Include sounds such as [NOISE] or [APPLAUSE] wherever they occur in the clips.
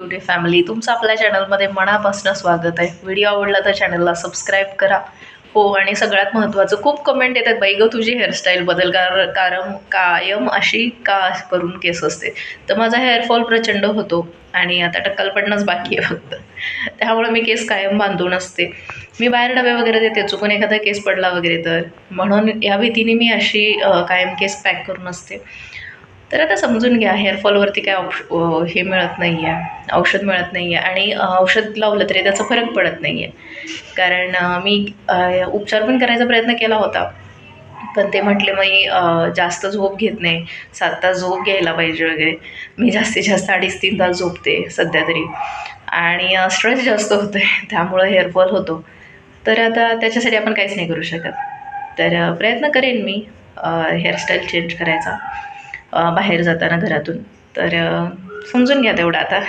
Beauty family तुमचं आपल्या चॅनलमध्ये मनापासून स्वागत आहे. व्हिडिओ आवडला तर चॅनलला सबस्क्राईब करा. हो आणि सगळ्यात महत्त्वाचं खूप कमेंट येतात बाई गं तुझी हेअरस्टाईल बदल कार कारण कायम अशी का करून केस असते? तर माझा हेअरफॉल प्रचंड होतो आणि आता टक्कल पडणंच बाकी आहे फक्त. त्यामुळे मी केस कायम बांधून असते. मी बाहेर डबे वगैरे देते चुकून एखादा केस पडला वगैरे तर. म्हणून या भीतीने मी अशी कायम केस पॅक करून असते. तर आता समजून घ्या हेअरफॉलवरती काय औष हे मिळत नाही आहे औषध मिळत नाही आहे आणि औषध लावलं तरी त्याचा फरक पडत नाही आहे कारण मी उपचार पण करायचा प्रयत्न केला होता. पण ते म्हटले मी जास्त झोप घेत नाही. सात तास झोप घ्यायला पाहिजे वगैरे. मी जास्तीत जास्त अडीच तीन तास झोपते सध्या तरी. आणि स्ट्रेस जास्त होतो आहे त्यामुळं हेअरफॉल होतो. तर आता त्याच्यासाठी आपण काहीच नाही करू शकत. तर प्रयत्न करेन मी हेअरस्टाईल चेंज करायचा. बाहेर जाताना घरातून. तर समजून घ्या तेवढं आता.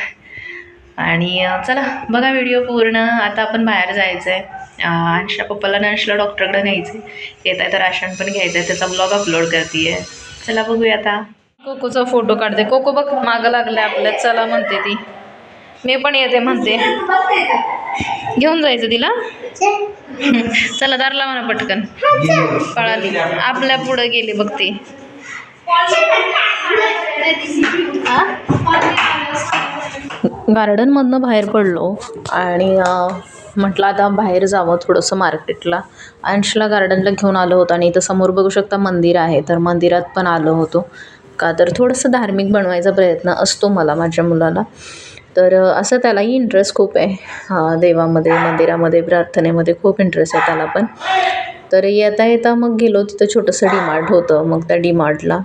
आणि चला बघा व्हिडिओ पूर्ण. आता आपण बाहेर जायचं आहे अंशला पप्पाला अंशला डॉक्टरकडे न्यायचं आहे येत आहे तर राशन पण घ्यायचं आहे त्याचा ब्लॉग अपलोड करते आहे चला बघूया आता. कोकोचा फोटो काढते. कोको बघ मागं लागलं आपल्या चला म्हणते ती. मी पण येते म्हणते. घेऊन जायचं तिला? चला दारला म्हणा पटकन. पळाली. आपल्या पुढं गेली बघ ती. गार्डनमधनं बाहेर पडलो आणि म्हटलं आता बाहेर जावं थोडंसं मार्केटला अंशला गार्डनला घेऊन आलो होतो आणि इथं समोर बघू शकता मंदिर आहे तर मंदिरात पण आलो होतो. का तर थोडंसं धार्मिक बनवायचा प्रयत्न असतो मला माझ्या मुलाला. तर असं त्यालाही इंटरेस्ट खूप आहे. देवामध्ये मंदिरामध्ये प्रार्थनेमध्ये खूप इंटरेस्ट आहे त्याला पण. तर येता येता मग गेलो तिथं छोटंसं डीमार्ट होतं. मग त्या डीमार्टला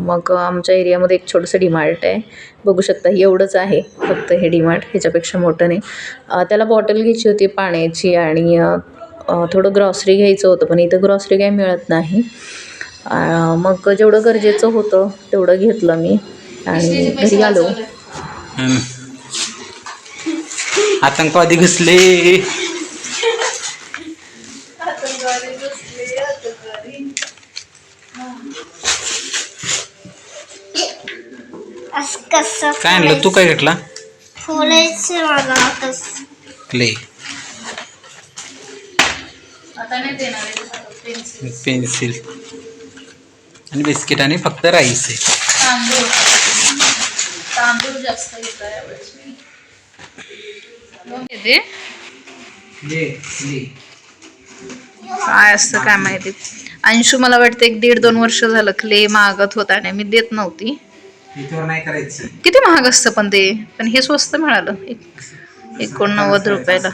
मग आमच्या एरियामध्ये एक छोटंसं डीमार्ट आहे. बघू शकता एवढंच आहे फक्त हे डीमार्ट ह्याच्यापेक्षा मोठं नाही. अ, त्याला बॉटल घ्यायची होती पाण्याची आणि थोडं ग्रॉसरी घ्यायचं होतं पण इथं ग्रॉसरी काही मिळत नाही. अ, मग जेवढं गरजेचं होतं तेवढं घेतलं मी आणि घरी आलो. आतंकवादी घुसले. काय आणलं? तू काय घेतला? खोलायचं मला कसं क्ले आता नाही देणार पेन्सिल. आणि बिस्किट आणि फक्त राईस आहे. तांदूळ. तांदूळ जास्त घेतला यावेळेस मी. येते काय असतं काय माहिती? अंशू मला वाटतं एक दीड दोन वर्ष झालं क्ले मागत होता आणि मी देत नव्हती. किती महाग असतं पण ते? पण हे स्वस्त मिळालं. एक एकोणनव्वद रुपयाला.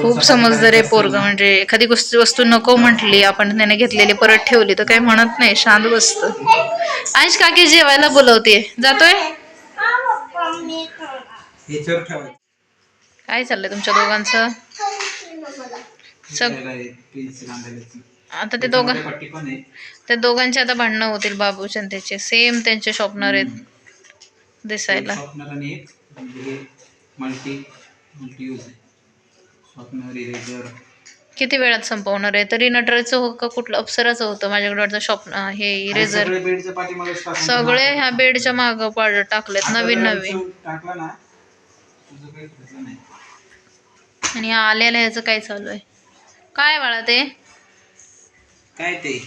खूप समजदार आहे पोरग. म्हणजे एखादी गोष्ट वस्तू नको म्हटली आपण त्याने घेतलेली परत ठेवली तर काही म्हणत नाही. शांत बसतं. अंश काकी जेवायला बोलवते जातोय? काय चाललंय तुमच्या दोघांचं? आता ते दोघं त्या दोघांचे आता भांडणं होतील बाबूचे त्याचे सेम त्यांचे शॉपनर आहेत दिसायला. म्हणजे किती वेळात संपवणार आहे? तरी नटराचं हो का कुठलं अप्सराचं होतं? माझ्याकडे वाटतं शॉप हे इरेझर सगळे ह्या बेडच्या मागं पाड टाकलेत नवीन नवीन शिव टाकला ना तुझं काही खर्च नाही आणि ह्या आलेल्या ह्याचं काय चालू आहे? काय बाळा ते? काय ते?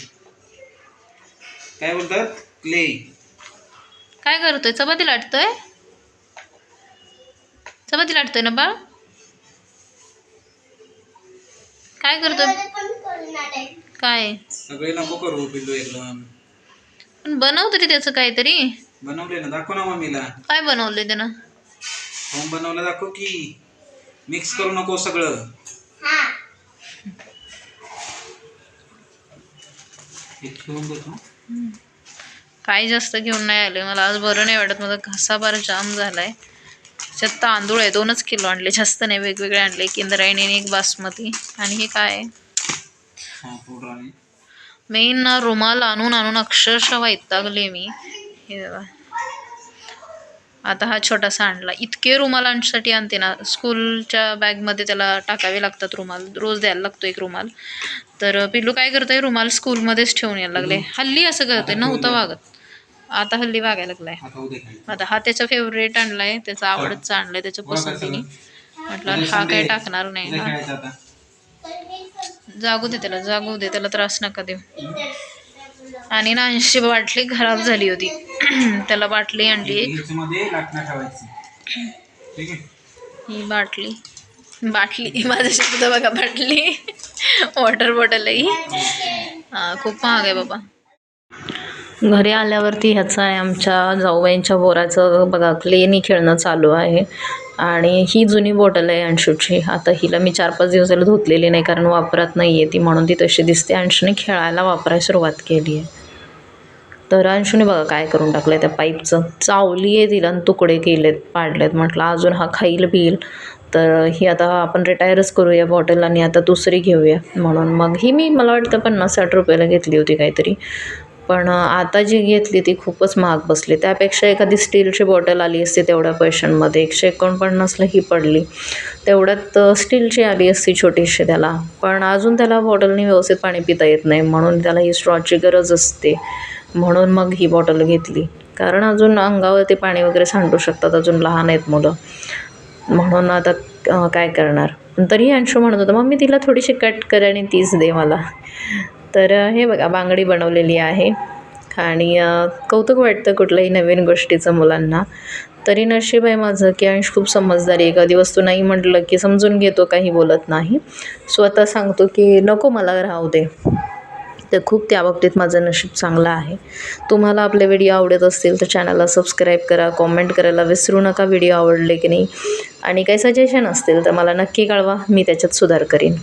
काय बोलतात? क्ले. काय करतोय? चपाती लाटतोय? चपाती लाटतोय ना बाळ? काय करतोय? काय? सगळे नको करू पिल्लू एकदम. पण बनव तरी त्याचं काहीतरी? बनवले ना दाखव ना मम्मीला. काय बनवलंय त्यानं? होम बनवलं दाखव की. मिक्स करू नको सगळं. हा. हे काही जास्त घेऊन नाही आले. मला आज बरं नाही वाटत. माझा घसा फार जाम झालाय. त्याच्यात तांदूळ आहे. दोनच किलो आणले. जास्त नाही. वेगवेगळे आणले. एक इंद्रायणी आणि एक बासमती. आणि हे काय हा मेन ना रुमाल आणून आणून अक्षरशः वैतागले मी. हे बघा. आता हा छोटासा आणला. इतके रुमालांसाठी आणते ना स्कूलच्या बॅगमध्ये त्याला टाकावे लागतात रुमाल. रोज द्यायला लागतो एक रुमाल. तर पिल्लू काय करतोय रुमाल स्कूलमध्येच ठेवून यायला लागले. हल्ली असं करतोय नव्हतं वागत. आता हल्ली वागायला लागलाय. आता हा त्याचा फेवरेट आणलाय त्याचा आवडतचा आणलाय त्याच्या पसंतीने. म्हटलं हा काय. टाकणार नाही आता? जागू दे त्याला जागू दे. त्याला त्रास नका देऊ. आणि ना ऐंशी बाटली खराब झाली होती. [CLEARS THROAT] त्याला बाटली आणली ही बाटली. बाटली. माझ्या शब्द बघा बाटली. वॉटर बॉटल आहे ही खूप महाग आहे बाबा. घरी आल्यावरती ह्याचं आहे आमच्या जाऊबाईंच्या बोराचं बघा क्लेनी खेळणं चालू आहे. आणि ही जुनी बॉटल आहे अंशूची. आता हिला मी चार पाच दिवस झालं धुतलेली नाही कारण वापरात नाही आहे ती म्हणून ती तशी दिसते. अंशूने खेळायला वापरायला सुरुवात केली आहे. तर अंशूने बघा काय करून टाकलं आहे त्या पाईपचं. चावली आहे तिला आणि तुकडे केलेत पाडलेत. म्हटलं अजून हा खाईल पिईल. तर ही आता आपण रिटायरच करूया बॉटल आणि आता दुसरी घेऊया. म्हणून मग ही मी मला वाटतं पन्नास साठ रुपयाला घेतली होती काहीतरी. पण आता जी घेतली ती खूपच महाग बसली. त्यापेक्षा एखादी स्टीलची बॉटल आली असती तेवढ्या पैशांमध्ये. एकशे एकोणपन्नासला ही पडली. तेवढ्यात स्टीलची आली असती छोटीशी त्याला. पण अजून त्याला बॉटलनी व्यवस्थित पाणी पिता येत नाही. म्हणून त्याला ही स्ट्रॉची गरज असते. म्हणून मग ही बॉटल घेतली. कारण अजून अंगावरती पाणी वगैरे सांडू शकतात अजून लहान आहेत मुलं. म्हणून आता काय करणार? तरीही अंशू म्हणत होता मग मी तिला थोडीशी कट कर आणि तीच दे मला. तर हे बघा बांगडी बनवलेली आहे. आणि कौतुक वाटतं कुठल्याही नवीन गोष्टीचं मुलांना. तरी नशीब आहे माझं की अंश खूप समजदारी आहे. एखादी वस्तू नाही म्हटलं की समजून घेतो काही बोलत नाही. स्वतः सांगतो की नको मला राहू दे. तर खूप त्या बाबतीत माझं नशीब चांगलं आहे. तुम्हाला आपले व्हिडिओ आवडत असतील तर चॅनलला सबस्क्राईब करा कॉमेंट करायला विसरू नका व्हिडिओ आवडले की नाही. आणि काही सजेशन असतील तर मला नक्की कळवा मी त्याच्यात सुधार करीन.